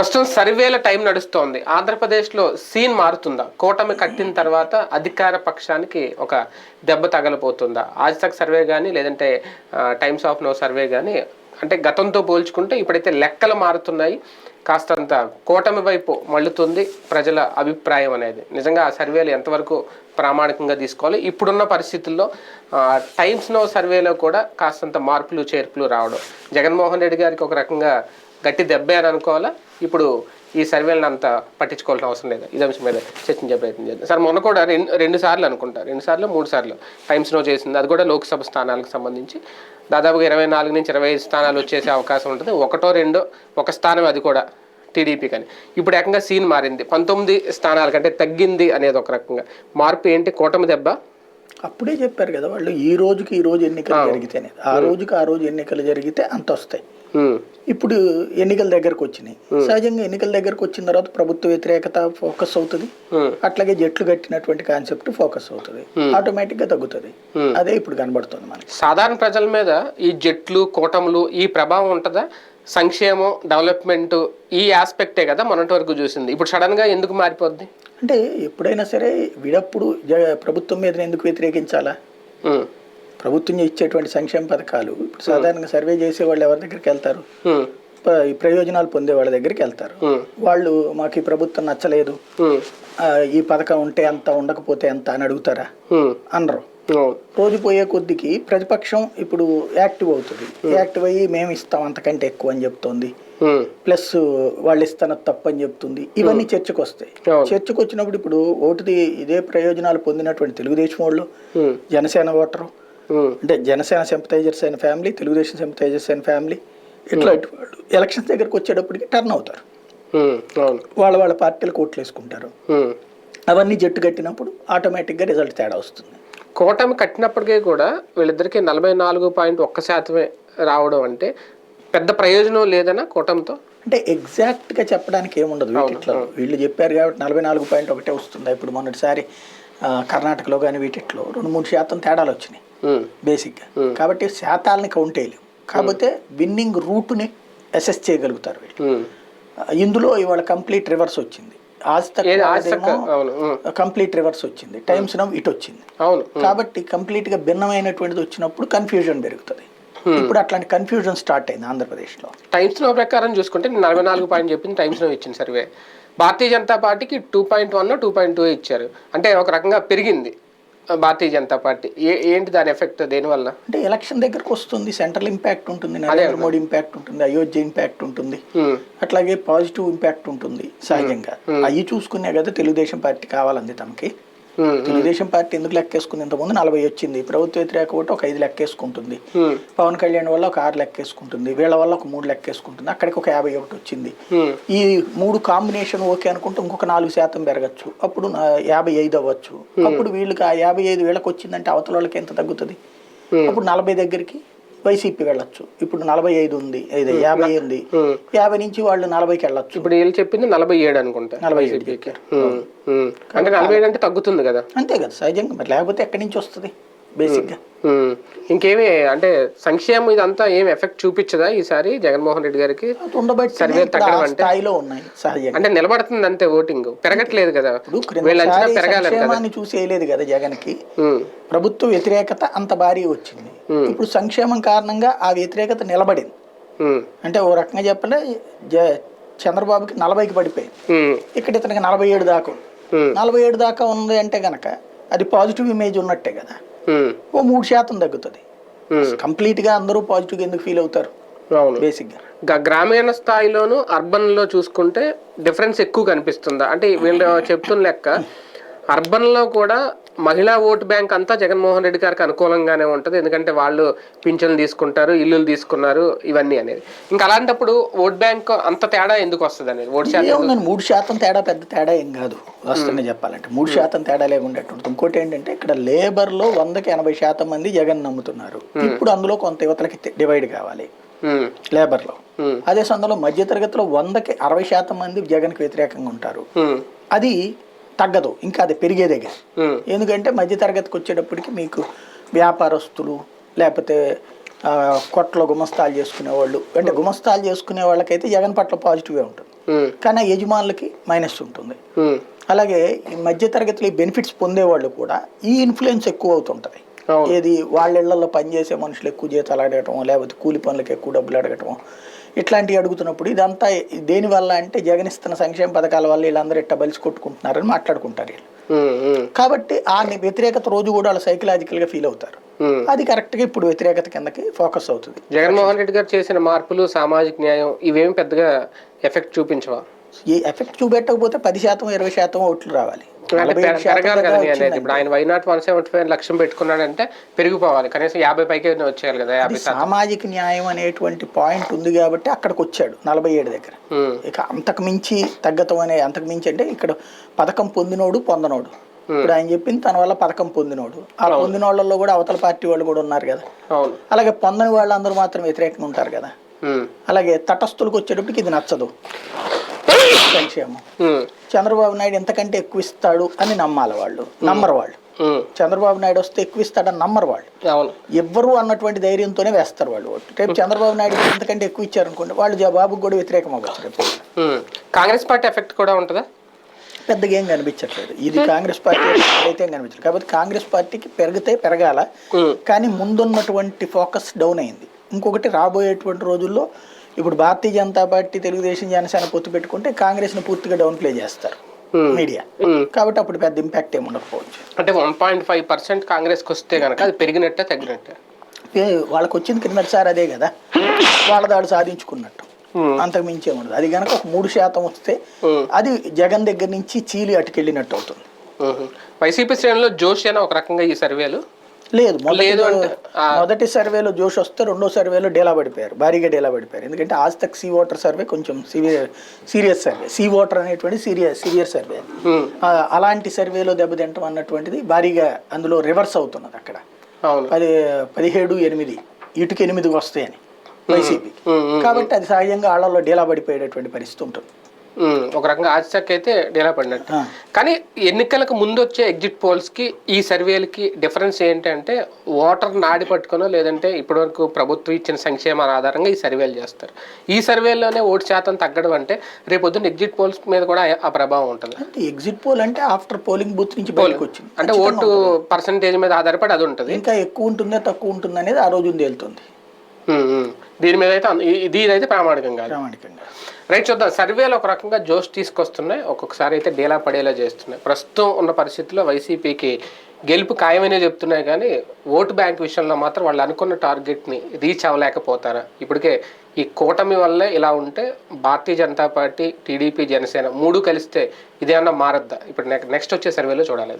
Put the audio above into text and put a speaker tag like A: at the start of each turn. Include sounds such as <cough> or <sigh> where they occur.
A: ప్రస్తుతం సర్వేల టైం నడుస్తోంది. ఆంధ్రప్రదేశ్లో సీన్ మారుతుందా? కూటమి కట్టిన తర్వాత అధికార పక్షానికి ఒక దెబ్బ తగలపోతుందా ఆజ్ తక్ సర్వే కానీ లేదంటే టైమ్స్ ఆఫ్ నో సర్వే కానీ అంటే గతంతో పోల్చుకుంటే ఇప్పుడైతే లెక్కలు మారుతున్నాయి. కాస్తంత కూటమి వైపు మళ్ళుతుంది ప్రజల అభిప్రాయం అనేది. నిజంగా ఆ సర్వేలు ఎంతవరకు ప్రామాణికంగా తీసుకోవాలి? ఇప్పుడున్న పరిస్థితుల్లో టైమ్స్ నో సర్వేలో కూడా కాస్తంత మార్పులు చేర్పులు రావడం. జగన్మోహన్ రెడ్డి గారికి ఒక రకంగా గట్టి దెబ్బే అని అనుకోవాలా? ఇప్పుడు ఈ సర్వేలను అంత పట్టించుకోవాల్సిన అవసరం లేదు. ఇది అంశం మీద చర్చించే ప్రయత్నం చేద్దాం. సార్ మొన్న కూడా రెండు రెండు సార్లు అనుకుంటా. రెండు సార్లు మూడు సార్లు. టైమ్స్ నో చేసింది. అది కూడా లోక్సభ స్థానాలకు సంబంధించి. దాదాపుగా ఇరవై నాలుగు నుంచి ఇరవై ఐదు స్థానాలు వచ్చేసే అవకాశం ఉంటుంది. ఒకటో రెండో ఒక స్థానం అది కూడా టీడీపీ కానీ. ఇప్పుడు ఏకంగా సీన్ మారింది. పంతొమ్మిది స్థానాల కంటే తగ్గింది అనేది ఒక రకంగా. మార్పు ఏంటి? కూటమి దెబ్బ?
B: అప్పుడే చెప్పారు కదా వాళ్ళు. ఈ రోజుకి ఈ రోజు ఎన్నికలు జరిగితేనే. ఆ రోజుకి ఆ రోజు ఎన్నికలు జరిగితే అంత వస్తాయి ఇప్పుడు ఎన్నికల దగ్గరకు వచ్చినాయి. సహజంగా ఎన్నికల దగ్గరకు వచ్చిన తర్వాత ప్రభుత్వ వ్యతిరేకత ఫోకస్ అవుతుంది. అట్లాగే జట్లు కట్టినటువంటి కాన్సెప్ట్ ఫోకస్ అవుతుంది. ఆటోమేటిక్గా తగ్గుతుంది. అదే ఇప్పుడు కనబడుతుంది మనకి.
A: సాధారణ ప్రజల మీద ఈ జట్లు కూటములు ఈ ప్రభావం ఉంటుందా? సంక్షేమం డెవలప్మెంట్ ఈ ఆస్పెక్టే కదా మొన్నటి వరకు చూసింది. ఇప్పుడు సడన్గా ఎందుకు మారిపోద్ది?
B: అంటే ఎప్పుడైనా సరే విడప్పుడు ప్రభుత్వం మీద ఎందుకు వ్యతిరేకించాలా? ప్రభుత్వం ఇచ్చేటువంటి సంక్షేమ పథకాలు ఇప్పుడు సాధారణంగా సర్వే చేసే వాళ్ళు ఎవరి దగ్గరికి వెళ్తారు? ఈ ప్రయోజనాలు పొందే వాళ్ళ దగ్గరికి వెళ్తారు. వాళ్ళు మాకు ఈ ప్రభుత్వం నచ్చలేదు. ఈ పథకం ఉంటే ఎంత ఉండకపోతే ఎంత అని అడుగుతారా? అనరు. రోజు పోయే కొద్దికి ప్రతిపక్షం ఇప్పుడు యాక్టివ్ అవుతుంది. యాక్టివ్ అయ్యి మేము ఇస్తాం అంతకంటే ఎక్కువ అని చెప్తోంది. ప్లస్ వాళ్ళు ఇస్తానది తప్పు అని చెప్తుంది. ఇవన్నీ చర్చకు వస్తాయి. చర్చకు వచ్చినప్పుడు ఇప్పుడు ఓటుది ఇదే ప్రయోజనాలు పొందినటువంటి తెలుగుదేశం వాళ్ళు జనసేన ఓటరు అంటే జనసేన సింపతైజర్స్ అయిన ఫ్యామిలీ తెలుగుదేశం సింపతైజర్స్ అయిన ఫ్యామిలీ ఇట్లాంటి వాళ్ళు. ఎలక్షన్స్ దగ్గరకు వచ్చేటప్పటికి టర్న్ అవుతారు. వాళ్ళ వాళ్ళ పార్టీలు కోట్లు వేసుకుంటారు. అవన్నీ జట్టు కట్టినప్పుడు ఆటోమేటిక్గా రిజల్ట్ తేడా వస్తుంది.
A: కూటమి కట్టినప్పటికీ కూడా వీళ్ళిద్దరికి నలభై నాలుగు పాయింట్ ఒక్క శాతమే రావడం అంటే పెద్ద ప్రయోజనం లేదనా కూటమితో?
B: అంటే ఎగ్జాక్ట్గా చెప్పడానికి ఏముండదు వీటిట్లో. వీళ్ళు చెప్పారు కాబట్టి నలభై నాలుగు పాయింట్ ఒకటే వస్తుంది? ఇప్పుడు మొన్నటిసారి కర్ణాటకలో కానీ వీటిట్లో రెండు మూడు శాతం తేడాలు వచ్చినాయి. బేసిక్గా కాబట్టి శాతాలని కౌంట్ చేయలేము. కాకపోతే విన్నింగ్ రూట్ని అసెస్ చేయగలుగుతారు వీళ్ళు. ఇందులో ఇవాళ కంప్లీట్ రివర్స్ వచ్చింది. కంప్లీట్ రివర్స్ వచ్చింది. టైమ్స్ నవ్ ఇటు వచ్చింది.
A: అవును.
B: కాబట్టి కంప్లీట్గా భిన్నమైనటువంటిది వచ్చినప్పుడు కన్ఫ్యూజన్ పెరుగుతుంది. ఇప్పుడు అట్లాంటి కన్ఫ్యూజన్ స్టార్ట్ అయింది ఆంధ్రప్రదేశ్లో.
A: టైమ్స్ నో ప్రకారం చూసుకుంటే నలభై నాలుగు పాయింట్ చెప్పింది టైమ్స్ నో ఇచ్చింది సర్వే భారతీయ జనతా పార్టీకి two point one two point two ఇచ్చారు. అంటే ఒక రకంగా పెరిగింది. భారతీయ జనతా పార్టీ. ఏ ఏంటి దాని ఎఫెక్ట్ దేనివల్ల?
B: అంటే ఎలక్షన్ దగ్గరకు వస్తుంది సెంట్రల్ ఇంపాక్ట్ ఉంటుంది నరేంద్ర మోడీ ఇంపాక్ట్ ఉంటుంది అయోధ్య ఇంపాక్ట్ ఉంటుంది అట్లాగే పాజిటివ్ ఇంపాక్ట్ ఉంటుంది సహజంగా. అవి చూసుకునే కదా తెలుగుదేశం పార్టీ కావాలంది తమకి తెలుగుదేశం పార్టీ ఎందుకు లెక్కేసుకుంది? ఇంతకుముందు నలభై వచ్చింది. ప్రభుత్వ వ్యతిరేక ఓటు ఒక ఐదు లెక్కేసుకుంటుంది.
A: ఉమ్,
B: పవన్ కళ్యాణ్ వల్ల ఒక ఆరు లెక్కేసుకుంటుంది. వీళ్ళ వల్ల ఒక మూడు లెక్కేసుకుంటుంది. అక్కడికి ఒక యాభై ఒకటి వచ్చింది. ఈ మూడు కాంబినేషన్ ఓకే అనుకుంటే ఇంకొక నాలుగు శాతం పెరగచ్చు. అప్పుడు యాభై ఐదు అవ్వచ్చు. అప్పుడు వీళ్ళకి ఆ యాభై ఐదు వీళ్ళకి వచ్చిందంటే అవతల వాళ్ళకి ఎంత తగ్గుతుంది?
A: Hmm.
B: అప్పుడు నలభై దగ్గరికి వైసీపీ వెళ్ళొచ్చు. ఇప్పుడు నలభై ఐదు ఉంది ఇది యాభై ఉంది. యాభై నుంచి వాళ్ళు నలభైకి వెళ్ళొచ్చు.
A: ఇప్పుడు వీళ్ళు చెప్పింది నలభై ఏడు అనుకుంటా
B: నలభై ఏడు.
A: అంటే నలభై ఏడు అంటే తగ్గుతుంది కదా?
B: అంతే కదా సహజంగా. మరి లేకపోతే ఎక్కడి నుంచి వస్తుంది? బేసిక్గా.
A: ఇంకేమి అంటే సంక్షేమం ఇదంతా ఏం ఎఫెక్ట్ చూపించదా ఈసారి జగన్మోహన్ రెడ్డి గారికి? సర్వే తగ్గడం అంటే?
B: ఉన్నాయి సహజంగా.
A: అంటే నిలబడుతుంది అంతే ఓటింగ్. పెరగట్లేదు కదా. వీళ్ళ అంచనా
B: క్రిందసారి
A: పెరగాలని కదా?
B: జగన్కి. ప్రభుత్వ వ్యతిరేకత అంత భారీ వచ్చింది. ఇప్పుడు సంక్షేమం కారణంగా ఆ వ్యతిరేకత నిలబడింది. అంటే ఓ రకంగా చెప్పలే చంద్రబాబుకి నలభైకి పడిపోయింది. ఇక్కడ ఇతనికి నలభై ఏడు దాకా నలభై ఏడు దాకా ఉంది అంటే గనక అది పాజిటివ్ ఇమేజ్ ఉన్నట్టే కదా. ఓ మూడు శాతం తగ్గుతుంది.
A: ఉమ్.
B: కంప్లీట్గా అందరూ పాజిటివ్గా ఎందుకు ఫీల్ అవుతారు? బేసిక్గా.
A: గ- గ్రామీణ స్థాయిలోను అర్బన్లో చూసుకుంటే డిఫరెన్స్ ఎక్కువ కనిపిస్తుందా? అంటే వీళ్ళు <clears throat> చెప్తున్న లెక్క అర్బన్లో కూడా మహిళా ఓటు బ్యాంక్ అంతా జగన్మోహన్ రెడ్డి గారికి అనుకూలంగానే ఉంటుంది. ఎందుకంటే వాళ్ళు పింఛన్లు తీసుకుంటారు ఇల్లులు తీసుకున్నారు ఇవన్నీ అనేది. ఇంకా అలాంటప్పుడు ఓట్ బ్యాంక్ అంత తేడా ఎందుకు వస్తుంది అనేది? ఓటు శాతం
B: మూడు శాతం తేడా పెద్ద తేడా ఏం కాదు. వాస్తవంగా చెప్పాలంటే మూడు శాతం తేడా లేకుండా ఇంకోటి ఏంటంటే ఇక్కడ లేబర్లో వందకి ఎనభై శాతం మంది జగన్ నమ్ముతున్నారు. ఇప్పుడు అందులో కొంత యువతలకి డివైడ్ కావాలి.
A: ఉమ్,
B: లేబర్లో.
A: ఉమ్,
B: అదే సందర్భంలో మధ్యతరగతిలో వందకి అరవై శాతం మంది జగన్కి వ్యతిరేకంగా ఉంటారు. అది తగ్గదు. ఇంకా అది పెరిగేదేగా ఎందుకంటే మధ్యతరగతికి వచ్చేటప్పటికి మీకు వ్యాపారస్తులు లేకపోతే కొట్లో గుమస్తాలు చేసుకునే వాళ్ళు అంటే గుమస్తాలు చేసుకునే వాళ్ళకైతే జగన్ పట్ల పాజిటివ్గా ఉంటుంది. కానీ యజమానులకి మైనస్ ఉంటుంది. అలాగే ఈ మధ్య తరగతిలో ఈ బెనిఫిట్స్ పొందేవాళ్ళు కూడా ఈ ఇన్ఫ్లుయెన్స్ ఎక్కువ అవుతుంటుంది. ఏది వాళ్ళ ఇళ్ళలో పనిచేసే మనుషులు ఎక్కువ జీతాలు అడగటం లేకపోతే కూలి పనులకు ఎక్కువ డబ్బులు అడగటం ఇట్లాంటివి అడుగుతున్నప్పుడు ఇదంతా దేనివల్ల అంటే జగన్ ఇస్తున్న సంక్షేమ పథకాల వల్ల వీళ్ళందరూ ఇట్ట బలిసి కొట్టుకుంటున్నారని మాట్లాడుకుంటారు వీళ్ళు. కాబట్టి ఆ వ్యతిరేకత రోజు కూడా వాళ్ళు సైకలాజికల్గా ఫీల్ అవుతారు. అది కరెక్ట్గా ఇప్పుడు వ్యతిరేకత కిందకి ఫోకస్ అవుతుంది.
A: జగన్మోహన్ రెడ్డి గారు చేసిన మార్పులు సామాజిక న్యాయం ఇవేమి పెద్దగా ఎఫెక్ట్ చూపించవా?
B: ఈ ఎఫెక్ట్ చూపెట్టకపోతే పది శాతం ఇరవై శాతం ఓట్లు రావాలి.
A: ఇప్పుడు ఆయన why not one seventy five లక్ష్యం పెట్టుకున్నాడంటే పెరిగిపోవాలి. కనీసం యాభై పైకి వచ్చేయాలి కదా
B: సామాజిక న్యాయం అనేటువంటి పాయింట్ ఉంది కాబట్టి అక్కడికి వచ్చాడు నలభై ఏడు దగ్గర. ఇక అంతకు మించి తగ్గతం అనే అంతకు మించి అంటే ఇక్కడ పథకం పొందినోడు పొందనోడు. ఇప్పుడు ఆయన చెప్పింది తన వల్ల పథకం పొందినోడు. ఆ పొందిన వాళ్ళల్లో కూడా అవతల పార్టీ వాళ్ళు కూడా ఉన్నారు కదా. అలాగే పొందని వాళ్ళందరూ మాత్రం వ్యతిరేకంగా ఉంటారు కదా. అలాగే తటస్థులకు వచ్చేటప్పటికి ఇది నచ్చదు. సంక్షేమం చంద్రబాబు నాయుడు ఎంతకంటే ఎక్కువ ఇస్తాడు అని నమ్మాలి వాళ్ళు నమ్మరు వాళ్ళు. చంద్రబాబు నాయుడు వస్తే ఎక్కువ ఇస్తాడని నమ్మరు వాళ్ళు. ఎవ్వరు అన్నటువంటి ధైర్యంతోనే వేస్తారు వాళ్ళు ఓట్లు రేపు చంద్రబాబు నాయుడు ఎంతకంటే ఎక్కువ ఇచ్చారనుకోండి వాళ్ళు బాబుకు కూడా వ్యతిరేకం అవ్వచ్చు రేపు.
A: కాంగ్రెస్ పార్టీ ఎఫెక్ట్ కూడా ఉంటుందా?
B: పెద్దగా ఏం కనిపించట్లేదు. ఇది కాంగ్రెస్ పార్టీ అయితే ఏం కనిపించలేదు కాబట్టి కాంగ్రెస్ పార్టీకి పెరిగితే పెరగాల. కానీ ముందున్నటువంటి ఫోకస్ డౌన్ అయింది. ఇంకొకటి రాబోయేటువంటి రోజుల్లో ఇప్పుడు భారతీయ జనతా పార్టీ తెలుగుదేశం జనసేన పొత్తు పెట్టుకుంటే కాంగ్రెస్ని పూర్తిగా డౌన్ ప్లే చేస్తారు మీడియా. కాబట్టి అప్పుడు పెద్ద ఇంపాక్ట్ ఏమి ఉండకపోవచ్చు.
A: అంటే వన్ పాయింట్ ఫైవ్ పర్సెంట్ కాంగ్రెస్కి వస్తే కనుక అది పెరిగినట్టే తగ్గినట్టే?
B: వాళ్ళకి వచ్చింది కిందటిసారి అదే కదా. వాళ్ళ దాడు సాధించుకున్నట్టు. అంతకు మించి ఏముండదు అది కనుక ఒక మూడు శాతం వస్తే అది జగన్ దగ్గర నుంచి చీలి అటుకెళ్ళినట్టు అవుతుంది.
A: వైసీపీ శ్రేణిలో జోష్ అనే ఒక రకంగా ఈ సర్వేలు
B: లేదు. మొదటి
A: లేదు.
B: మొదటి సర్వేలో జోష్ వస్తే రెండో సర్వేలో డేలా పడిపోయారు. భారీగా డేలా పడిపోయారు. ఎందుకంటే Aaj Tak C voter survey కొంచెం severe serious survey. C voter అనేటువంటి సీరియస్ సీరియస్ సర్వే అలాంటి సర్వేలో దెబ్బతింటం అన్నటువంటిది భారీగా అందులో రివర్స్ అవుతున్నది అక్కడ. పది పదిహేడు ఎనిమిది ఇటుకి ఎనిమిది వస్తాయని వైసీపీ కాబట్టి అది సహజంగా ఆళ్ళలో డేలా పడిపోయేటటువంటి పరిస్థితి ఉంటుంది.
A: ఒక రకంగా ఆచక్ అయితే డేలా పడినట్టు. కానీ ఎన్నికలకు ముందు వచ్చే ఎగ్జిట్ పోల్స్కి ఈ సర్వేలకి డిఫరెన్స్ ఏంటంటే ఓటర్ నాడి పట్టుకునో లేదంటే ఇప్పటివరకు ప్రభుత్వం ఇచ్చిన సంక్షేమాల ఆధారంగా ఈ సర్వేలు చేస్తారు. ఈ సర్వేలోనే ఓటు శాతం తగ్గడం అంటే రేపొద్దున ఎగ్జిట్ పోల్స్ మీద కూడా ఆ ప్రభావం ఉంటుంది.
B: అంటే ఎగ్జిట్ పోల్ అంటే ఆఫ్టర్ పోలింగ్ బూత్ నుంచి బయటకు వచ్చింది.
A: అంటే ఓటు పర్సంటేజ్ మీద ఆధారపడి అది ఉంటుంది.
B: ఇంకా ఎక్కువ ఉంటుందా తక్కువ ఉంటుంది అనేది ఆ రోజు తేలుతుంది.
A: దీని మీద అయితే ఇది అయితే ప్రామాణికం కాదు.
B: ప్రామాణికంగా.
A: రైట్ చూద్దాం. సర్వేలు ఒక రకంగా జోష్ తీసుకొస్తున్నాయి. ఒక్కొక్కసారి అయితే డేలా పడేలా చేస్తున్నాయి. ప్రస్తుతం ఉన్న పరిస్థితుల్లో వైసీపీకి గెలుపు ఖాయమనే చెప్తున్నాయి కానీ ఓటు బ్యాంక్ విషయంలో మాత్రం వాళ్ళు అనుకున్న టార్గెట్ని రీచ్ అవ్వలేకపోతారా? ఇప్పటికే ఈ కూటమి వల్లే ఇలా ఉంటే భారతీయ జనతా పార్టీ టీడీపీ జనసేన మూడు కలిస్తే ఇదేమన్నా మారద్దా? ఇప్పుడు నెక్స్ట్ వచ్చే సర్వేలో చూడాలి